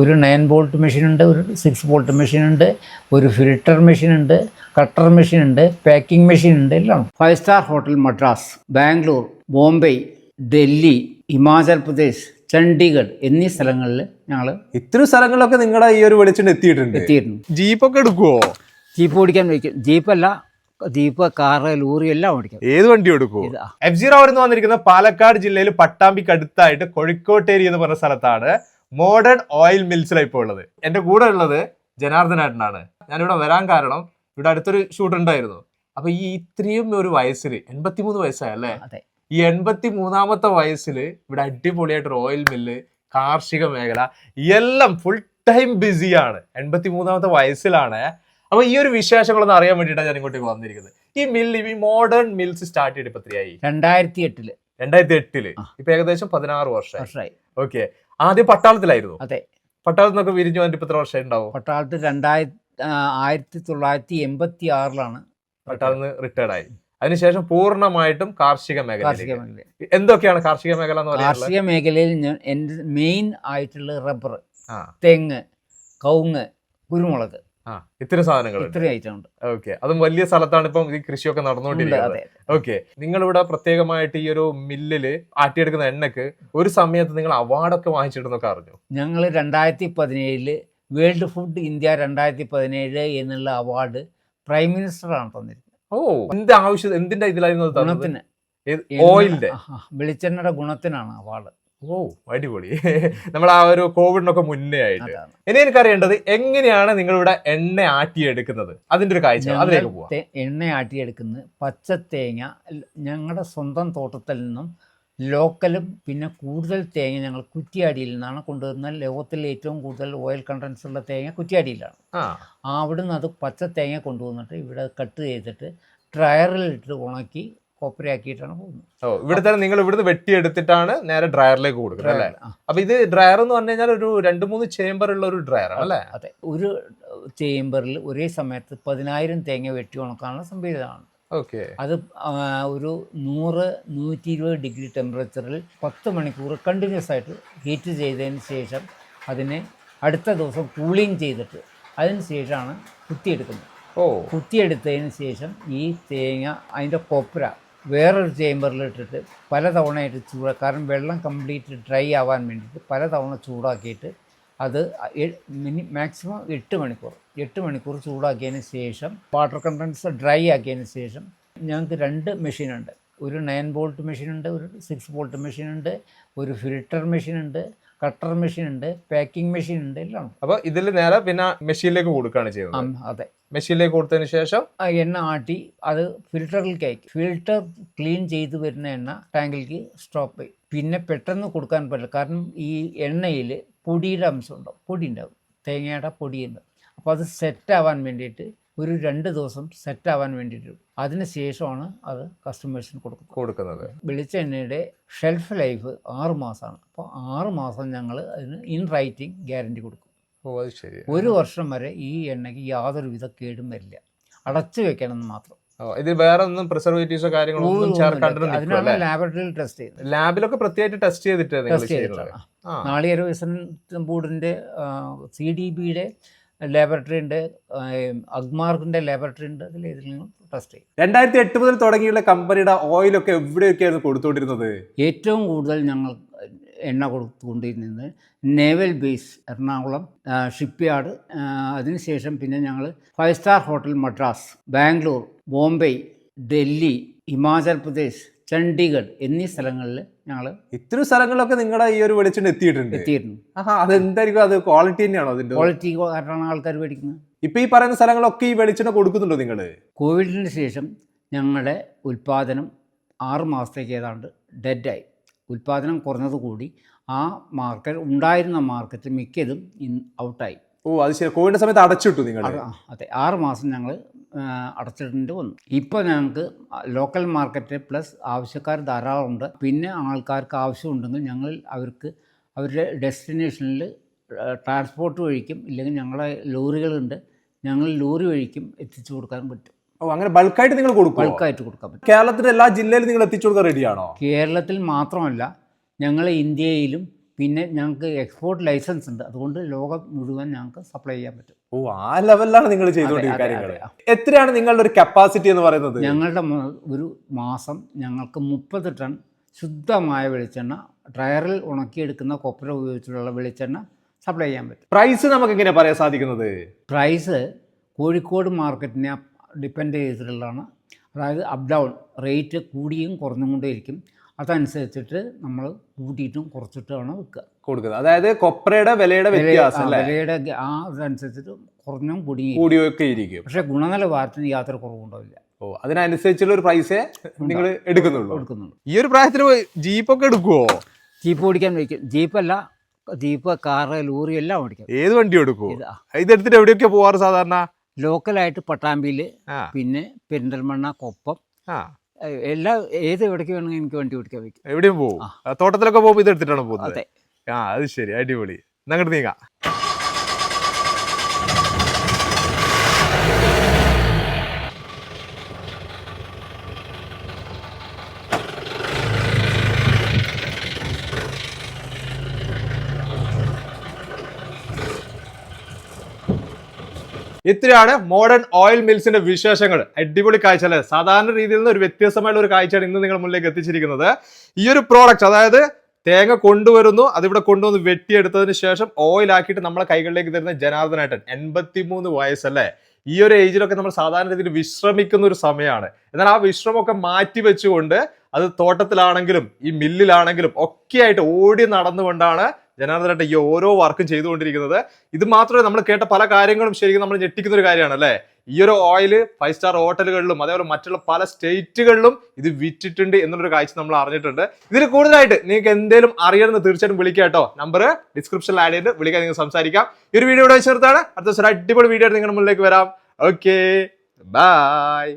ഒരു nine bolt മെഷീനുണ്ട് ഒരു സിക്സ് ബോൾട്ട് മെഷീനുണ്ട് ഒരു ഫിൽട്ടർ മെഷീനുണ്ട് കട്ടർ മെഷീനുണ്ട് പാക്കിംഗ് മെഷീനുണ്ട് എല്ലാം five star hotel Madras Bangalore Bombay Delhi Himachal Pradesh Chandigarh എന്നീ സ്ഥലങ്ങളിൽ ഞങ്ങൾ ഇത്ര സ്ഥലങ്ങളിലൊക്കെ നിങ്ങളുടെ ഈ ഒരു വെളിച്ചെണ്ണ എത്തിയിട്ടുണ്ട്. എത്തിയിരുന്നു ജീപ്പൊക്കെ എടുക്കുമോ ജീപ്പ് ഓടിക്കാൻ വയ്ക്കും. ജീപ്പല്ല ജീപ്പ് കാറ് ലോറി എല്ലാം ഓടിക്കും. ഏത് വണ്ടി എടുക്കും എഫ് സീറോ എന്ന് വന്നിരിക്കുന്ന പാലക്കാട് ജില്ലയിൽ പട്ടാമ്പിക്ക് അടുത്തായിട്ട് കോഴിക്കോട്ടേരി എന്ന് പറഞ്ഞ സ്ഥലത്താണ് മോഡേൺ ഓയിൽ മിൽസിലാണ് ഇപ്പോൾ ഉള്ളത്. എന്റെ കൂടെ ഉള്ളത് ജനാർദ്ദനായിട്ടാണ് ഞാനിവിടെ വരാൻ കാരണം ഇവിടെ അടുത്തൊരു ഷൂട്ട് ഉണ്ടായിരുന്നു. അപ്പൊ ഈ ഇത്രയും ഒരു വയസ്സിൽ എൺപത്തിമൂന്ന് വയസ്സായല്ലേ? ഈ എൺപത്തി മൂന്നാമത്തെ വയസ്സിൽ ഇവിടെ അടിപൊളിയായിട്ട് ഓയിൽ മില്ല് കാർഷിക മേഖല എല്ലാം ഫുൾ ടൈം ബിസിയാണ് എൺപത്തി മൂന്നാമത്തെ വയസ്സിലാണ്. അപ്പൊ ഈ ഒരു വിശേഷങ്ങളൊന്നും അറിയാൻ വേണ്ടിയിട്ടാണ് ഞാൻ ഇങ്ങോട്ടേക്ക് വന്നിരിക്കുന്നത്. ഈ മില്ല് ഈ മോഡേൺ മിൽസ് സ്റ്റാർട്ട് ചെയ്തിട്ട് ഇപ്പൊ എത്രയായി? രണ്ടായിരത്തി എട്ടിൽ രണ്ടായിരത്തി എട്ടിൽ. ഇപ്പൊ ഏകദേശം പതിനാറ് വർഷമായി. ഓക്കെ ആദ്യം പട്ടാളത്തിലായിരുന്നു. അതെ. പട്ടാളത്തിൽ നിന്നൊക്കെ വിരിഞ്ഞു വന്നിട്ട് ഇപ്പൊ എത്ര വർഷം ഉണ്ടാവും പട്ടാളത്തിൽ രണ്ടായിരത്തി ആയിരത്തി തൊള്ളായിരത്തി എൺപത്തി ആറിലാണ് പട്ടാളത്തിൽ നിന്ന് റിട്ടയർഡ് ആയി. അതിനുശേഷം പൂർണമായിട്ടും കാർഷിക മേഖല കാർഷിക മേഖല എന്തൊക്കെയാണ് കാർഷിക മേഖല എന്ന് പറയുന്നത്? കാർഷിക മേഖലയിൽ ഞാൻ എന്റെ മെയിൻ ആയിട്ടുള്ള റബ്ബർ തെങ്ങ് കവുങ്ങ് കുരുമുളക്. ഇത്തരം സാധനങ്ങൾ ഇത്രയും ഐറ്റം ഉണ്ട്. ഓക്കെ അതും വലിയ സ്ഥലത്താണ് ഇപ്പം ഈ കൃഷിയൊക്കെ നടന്നുകൊണ്ടിരിക്കുന്നത്. ഓക്കെ നിങ്ങളിവിടെ പ്രത്യേകമായിട്ട് ഈ ഒരു മില്ലിൽ ആട്ടിയെടുക്കുന്ന എണ്ണക്ക് ഒരു സമയത്ത് നിങ്ങൾ അവാർഡൊക്കെ വാങ്ങിച്ചിട്ടുന്നൊക്കെ അറിഞ്ഞു. ഞങ്ങൾ രണ്ടായിരത്തി പതിനേഴിൽ വേൾഡ് ഫുഡ് ഇന്ത്യ രണ്ടായിരത്തി പതിനേഴ് എന്നുള്ള അവാർഡ് പ്രൈം മിനിസ്റ്ററാണ് തന്നിരിക്കുന്നത് ഓ എന്ത് ആവശ്യം എന്തിന്റെ ഇതിലായിരുന്നു? ഗുണത്തിന്. ഓയിലിന്റെ. വെളിച്ചെണ്ണയുടെ ഗുണത്തിനാണ് അവാർഡ്. ഓ അടിപൊളി. നമ്മൾ ആ ഒരു കോവിഡിനൊക്കെ മുന്നേ ആയിട്ട്. ഇനി എനിക്ക് അറിയേണ്ടത് എങ്ങനെയാണ് നിങ്ങളിവിടെ എണ്ണ ആട്ടി എടുക്കുന്നത് അതിന്റെ ഒരു കാഴ്ച അതിലേക്ക് പോവാം. എണ്ണ ആട്ടി എണ്ണ ആട്ടിയെടുക്കുന്നത് പച്ചത്തേങ്ങ ഞങ്ങളുടെ സ്വന്തം തോട്ടത്തിൽ നിന്നും ലോക്കലും പിന്നെ കൂടുതൽ തേങ്ങ ഞങ്ങൾ കുറ്റിയാടിയിൽ നിന്നാണ് കൊണ്ടുവരുന്നത്. ലോകത്തിലെ ഏറ്റവും കൂടുതൽ ഓയിൽ കണ്ടൻസ് ഉള്ള തേങ്ങ കുറ്റിയാടിയിലാണ്. അവിടുന്ന് അത് പച്ച തേങ്ങ കൊണ്ടുവന്നിട്ട് ഇവിടെ കട്ട് ചെയ്തിട്ട് ഡ്രയറിലിട്ട് ഉണക്കി കൊപ്പരയാക്കിയിട്ടാണ് പോകുന്നത്. ഓ ഇവിടെ തന്നെ നിങ്ങൾ ഇവിടുന്ന് വെട്ടിയെടുത്തിട്ടാണ് നേരെ ഡ്രയറിലേക്ക് കൊടുക്കുന്നത് അല്ലേ? അപ്പൊ ഇത് ഡ്രയർ എന്ന് പറഞ്ഞു കഴിഞ്ഞാൽ ഒരു രണ്ട് മൂന്ന് ചേംബർ ഉള്ള ഒരു ഡ്രയർ അല്ലേ? അതെ ഒരു ചേമ്പറിൽ ഒരേ സമയത്ത് പതിനായിരം തേങ്ങ വെട്ടി ഉണക്കാനുള്ള സംവിധാനമാണ്. ഓക്കെ. അത് ഒരു നൂറ് നൂറ്റി ഇരുപത് ഡിഗ്രി ടെമ്പറേച്ചറിൽ പത്ത് മണിക്കൂർ കണ്ടിന്യൂസ് ആയിട്ട് ഹീറ്റ് ചെയ്തതിന് ശേഷം അതിനെ അടുത്ത ദിവസം കൂളിങ് ചെയ്തിട്ട് അതിന് ശേഷമാണ് കുത്തിയെടുക്കുന്നത്. ഓ. കുത്തിയെടുത്തതിന് ശേഷം ഈ തേങ്ങ അതിന്റെ കൊപ്ര വേറൊരു ചേമ്പറിലിട്ടിട്ട് പല തവണയായിട്ട് ചൂടാ കാരണം വെള്ളം കംപ്ലീറ്റ് ഡ്രൈ ആവാൻ വേണ്ടിയിട്ട് പല തവണ ചൂടാക്കിയിട്ട് അത് മിനി മാക്സിമം എട്ട് മണിക്കൂർ എട്ട് മണിക്കൂർ ചൂടാക്കിയതിന് ശേഷം വാട്ടർ കണ്ടൻസ് ഡ്രൈ ആക്കിയതിന് ശേഷം ഞങ്ങൾക്ക് രണ്ട് മെഷീനുണ്ട്. ഒരു നയൻ ബോൾട്ട് മെഷീനുണ്ട് ഒരു സിക്സ് ബോൾട്ട് മെഷീനുണ്ട് ഒരു ഫിൽട്ടർ മെഷീനുണ്ട് കട്ടർ മെഷീൻ ഉണ്ട് പാക്കിംഗ് മെഷീൻ ഉണ്ട്. എല്ലാം അപ്പൊ ഇതിൽ നേരെ പിന്നെ മെഷീനിലേക്ക് കൊടുക്കുകയാണ് ചെയ്യുന്നത്. അതെ. മെഷീനിലേക്ക് കൊടുത്തതിന് ശേഷം എണ്ണ ആട്ടി അത് ഫിൽറ്ററിലേക്ക് അയക്കും. ഫിൽറ്റർ ക്ലീൻ ചെയ്ത് വരുന്ന എണ്ണ ടാങ്കിലേക്ക് സ്റ്റോപ്പ് ചെയ്യും. പിന്നെ പെട്ടെന്ന് കൊടുക്കാൻ പറ്റില്ല. കാരണം ഈ എണ്ണയിൽ പൊടിയുടെ അംശം ഉണ്ടാവും. പൊടി ഉണ്ടാവും. തേങ്ങയുടെ പൊടി ഉണ്ടാവും. അപ്പോൾ അത് സെറ്റ് ആവാൻ വേണ്ടിയിട്ട് ഒരു രണ്ട് ദിവസം സെറ്റ് ആവാൻ വേണ്ടിയിട്ട് അതിന് ശേഷമാണ് അത് കസ്റ്റമേഴ്സിന് കൊടുക്കുന്നത്. കൊടുക്കുന്നത്. വെളിച്ചെണ്ണയുടെ ഷെൽഫ് ലൈഫ് ആറ് മാസമാണ്. അപ്പോൾ ആറ് മാസം ഞങ്ങൾ അതിന് ഇൻ റൈറ്റിംഗ് ഗ്യാരണ്ടി കൊടുക്കും. ഓ അത് ശരി. ഒരു വർഷം വരെ ഈ എണ്ണയ്ക്ക് യാതൊരു വിധ കേടും വരില്ല. അടച്ചു വെക്കണം എന്ന് മാത്രം ഇതിൽ ഇത് വേറെ ഒന്നും പ്രിസർവേറ്റീവ്സോ കാര്യങ്ങളോ ഒന്നും ചേർക്കാണ്ടിരുന്ന അതിനാണ് ലാബറട്ടറിയിൽ ടെസ്റ്റ് ചെയ്തത്. ലാബിലൊക്കെ പ്രത്യേകിച്ച് ടെസ്റ്റ് ചെയ്തിട്ട് ടെസ്റ്റ് ചെയ്തിട്ടാണ്. നാളികേര വികസന ബോർഡിന്റെ സി ഡി ബിയുടെ ലാബറട്ടറി ഉണ്ട്. അഗ്മാർക്കിന്റെ ലാബറട്ടറി ഉണ്ട്. അതിൽ ഇതിൽ നിന്നും ടെസ്റ്റ് ചെയ്യും. രണ്ടായിരത്തി എട്ട് മുതൽ തുടങ്ങിയുള്ള കമ്പനിയുടെ ഓയിലൊക്കെ എവിടെയൊക്കെയാണ് കൊടുത്തുകൊണ്ടിരുന്നത്? ഏറ്റവും കൂടുതൽ ഞങ്ങൾ എണ്ണ കൊടുത്തുകൊണ്ടിരുന്നത് naval base Ernakulam ship yard അതിനുശേഷം പിന്നെ ഞങ്ങൾ five star hotel Madras Bangalore Bombay Delhi Himachal Pradesh Chandigarh എന്നീ സ്ഥലങ്ങളിൽ ഞങ്ങൾ ഇത്രയും സ്ഥലങ്ങളിലൊക്കെ നിങ്ങളുടെ ഈ ഒരു വെളിച്ചെണ്ണ എത്തിയിട്ടുണ്ട്. എത്തിയിരുന്നു ആഹാ അതെന്തായിരിക്കും? അത് ക്വാളിറ്റി തന്നെയാണോ അതിന്റെ ക്വാളിറ്റി കാരണമാണ് ആൾക്കാർ മേടിക്കുന്നത് ഇപ്പൊ ഈ പറയുന്ന സ്ഥലങ്ങളൊക്കെ ഈ വെളിച്ചെണ്ണ കൊടുക്കുന്നുണ്ടോ നിങ്ങൾ കോവിഡിന് ശേഷം ഞങ്ങളുടെ ഉൽപ്പാദനം ആറ് മാസത്തേക്ക് ഏതാണ്ട് ഡെഡായി ഉൽപ്പാദനം കുറഞ്ഞതുകൂടി ആ മാർക്കറ്റ് ഉണ്ടായിരുന്ന മാർക്കറ്റ് മിക്കതും ഇൻ ഔട്ടായി ഓ അത് ശരി. കോവിഡിന്റെ സമയത്ത് അടച്ചിട്ടു നിങ്ങൾ അതെ ആറ് മാസം ഞങ്ങൾ അടച്ചിടേണ്ടി വന്നു. ഇപ്പോൾ ഞങ്ങൾക്ക് ലോക്കൽ മാർക്കറ്റ് പ്ലസ് ആവശ്യക്കാർ ധാരാളം ഉണ്ട്. പിന്നെ ആൾക്കാർക്ക് ആവശ്യമുണ്ടെങ്കിൽ ഞങ്ങൾ അവർക്ക് അവരുടെ ഡെസ്റ്റിനേഷനിൽ ട്രാൻസ്പോർട്ട് വഴിക്കും ഇല്ലെങ്കിൽ ഞങ്ങളെ ലോറികളുണ്ട്. ഞങ്ങൾ ലോറി വഴിക്കും എത്തിച്ചു കൊടുക്കാൻ പറ്റും. ഓ അങ്ങനെ ബൾക്കായിട്ട് നിങ്ങൾ കൊടുക്കും ബൾക്കായിട്ട് കൊടുക്കാൻ പറ്റും. കേരളത്തിന്റെ എല്ലാ ജില്ലയിലും നിങ്ങൾ എത്തിച്ചു കൊടുക്കാൻ റെഡിയാണോ കേരളത്തിൽ മാത്രമല്ല ഞങ്ങൾ ഇന്ത്യയിലും പിന്നെ ഞങ്ങൾക്ക് എക്സ്പോർട്ട് ലൈസൻസ് ഉണ്ട്. അതുകൊണ്ട് ലോകം മുഴുവൻ ഞങ്ങൾക്ക് സപ്ലൈ ചെയ്യാൻ പറ്റും. ഓ ആ ലെവലിലാണ് നിങ്ങൾ ചെയ്തുകൊണ്ടിരിക്കുന്നത് എത്രയാണ് നിങ്ങളുടെ ഒരു കപ്പാസിറ്റി എന്ന് പറയുന്നത്? ഞങ്ങളുടെ ഒരു മാസം ഞങ്ങൾക്ക് മുപ്പത് ടൺ ശുദ്ധമായ വെളിച്ചെണ്ണ ഡ്രയറിൽ ഉണക്കിയെടുക്കുന്ന കൊപ്ര ഉപയോഗിച്ചുള്ള വെളിച്ചെണ്ണ സപ്ലൈ ചെയ്യാൻ പറ്റും. പ്രൈസ് നമുക്ക് എങ്ങനെ പറയാൻ സാധിക്കുന്നത്? പ്രൈസ് കോഴിക്കോട് മാർക്കറ്റിനെ ഡിപ്പെൻഡ് ചെയ്തിട്ടുള്ളതാണ്. അതായത് അപ് ഡൗൺ റേറ്റ് കൂടിയും കുറഞ്ഞും കൊണ്ടേയിരിക്കും അതനുസരിച്ചിട്ട് നമ്മൾ കൂട്ടിയിട്ടും കുറച്ചിട്ടുമാണ് വിൽക്കുക കൊടുക്കുന്നത്. അതായത് കൊപ്രയുടെ വിലയുടെ വ്യത്യാസം അല്ലേ? വിലയുടെ ആ അതനുസരിച്ചിട്ട് കുറഞ്ഞും കൂടി കൂടിയൊക്കെ ഇരിക്കും. പക്ഷേ ഗുണനിലവാരത്തിന് യാത്ര കുറവുണ്ടാവില്ല. ഓ അതിനനുസരിച്ചുള്ള ഒരു പ്രൈസേ നിങ്ങൾ എടുക്കുന്നുള്ളൂ. കൊടുക്കുന്നുള്ളൂ. ഈ ഒരു പ്രായത്തിൽ ജീപ്പൊക്കെ എടുക്കുമോ ജീപ്പ് ഓടിക്കാൻ വയ്ക്കും. ജീപ്പല്ല ജീപ്പ് കാറ് ലോറി എല്ലാം ഓടിക്കാം. ഏത് വണ്ടി എടുക്കുവോ? ഇത്. ഇതെടുത്തിട്ട് എവിടെയൊക്കെ പോവാറ് സാധാരണ? ലോക്കലായിട്ട് പട്ടാമ്പിയിൽ പിന്നെ പെരിന്തൽമണ്ണ കൊപ്പം എല്ലാ ഏത് എവിടേക്ക് വേണമെങ്കിൽ എനിക്ക് വണ്ടി ഓടിക്കാൻ പറ്റും. എവിടെയും പോകും തോട്ടത്തിലൊക്കെ പോകുമ്പോൾ ഇത് എടുത്തിട്ടാണ് പോകുന്നത്? അതെ. ആ അത് ശരി. അടിപൊളി. എന്നാ അങ്ങോട്ട് നീങ്ങാം. ഇത്രയാണ് മോഡേൺ ഓയിൽ മിൽസിന്റെ വിശേഷങ്ങൾ. അടിപൊളി കാഴ്ച അല്ലേ? സാധാരണ രീതിയിൽ നിന്ന് ഒരു വ്യത്യസ്തമായുള്ള ഒരു കാഴ്ചയാണ് ഇന്ന് നിങ്ങൾ മുന്നിലേക്ക് എത്തിച്ചിരിക്കുന്നത്. ഈ ഒരു പ്രോഡക്റ്റ് അതായത് തേങ്ങ കൊണ്ടുവരുന്നു അതിവിടെ കൊണ്ടുവന്ന് വെട്ടിയെടുത്തതിന് ശേഷം ഓയിൽ ആക്കിയിട്ട് നമ്മളെ കൈകളിലേക്ക് തരുന്ന ജനാർദ്ദനേട്ടൻ എൺപത്തിമൂന്ന് വയസ്സല്ലേ? ഈ ഒരു ഏജിലൊക്കെ നമ്മൾ സാധാരണ രീതിയിൽ വിശ്രമിക്കുന്ന ഒരു സമയമാണ്. എന്നാൽ ആ വിശ്രമമൊക്കെ മാറ്റി വെച്ചുകൊണ്ട് അത് തോട്ടത്തിലാണെങ്കിലും ഈ മില്ലിലാണെങ്കിലും ഒക്കെ ആയിട്ട് ഓടി നടന്നുകൊണ്ടാണ് ജനാർദ്ദനേട്ടൻ ഈ ഓരോ വർക്കും ചെയ്തുകൊണ്ടിരിക്കുന്നത്. ഇത് മാത്രമേ നമ്മൾ കേട്ട പല കാര്യങ്ങളും ശരിക്കും നമ്മൾ ഞെട്ടിക്കുന്ന ഒരു കാര്യമാണ് അല്ലേ? ഈ ഒരു ഓയിൽ ഫൈവ് സ്റ്റാർ ഹോട്ടലുകളിലും അതേപോലെ മറ്റുള്ള പല സ്റ്റേറ്റുകളിലും ഇത് വിറ്റിട്ടുണ്ട് എന്നുള്ളൊരു കാഴ്ച നമ്മൾ അറിഞ്ഞിട്ടുണ്ട്. ഇതിൽ കൂടുതലായിട്ട് നിങ്ങൾക്ക് എന്തെങ്കിലും അറിയണമെന്ന് തീർച്ചയായിട്ടും വിളിക്കാം കേട്ടോ. നമ്പർ ഡിസ്ക്രിപ്ഷനിൽ ആഡ് ചെയ്ത് വിളിക്കാൻ നിങ്ങൾ സംസാരിക്കാം. ഈ ഒരു വീഡിയോ ഇവിടെ ചേർത്താണ് അടുത്ത ദിവസം അടിപൊളി വീഡിയോ നിങ്ങളുടെ മുന്നിലേക്ക് വരാം. Okay bye